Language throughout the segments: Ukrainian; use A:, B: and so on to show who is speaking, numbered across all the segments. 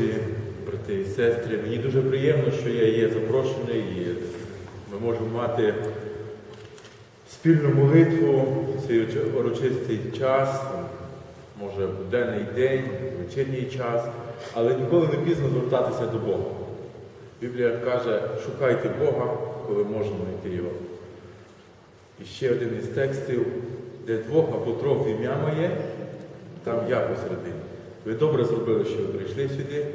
A: друзі, брати і сестри, мені дуже приємно, що я є запрошений і ми можемо мати спільну молитву в цей урочистий час, може денний день, вечірній час, але ніколи не пізно звертатися до Бога. Біблія каже, шукайте Бога, коли можна знайти його. І ще один із текстів, де двох або трьох ім'я моє, там я посередині. Ви добре зробили, що ви прийшли сюди.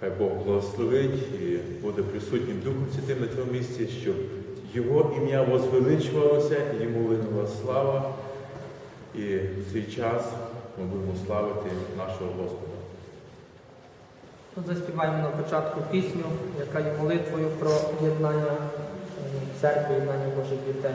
A: Хай Бог благословить і буде присутнім Духом Святим на цьому місці, щоб Його ім'я возвеличувалося і йому винула слава. І в цей час ми будемо славити нашого Господа.
B: Заспіваємо на початку пісню, яка є молитвою про єднання е, церкви, єднання Божих дітей.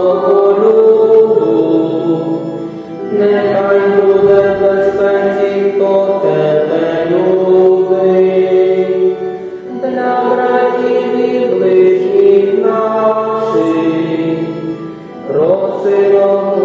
B: Просимо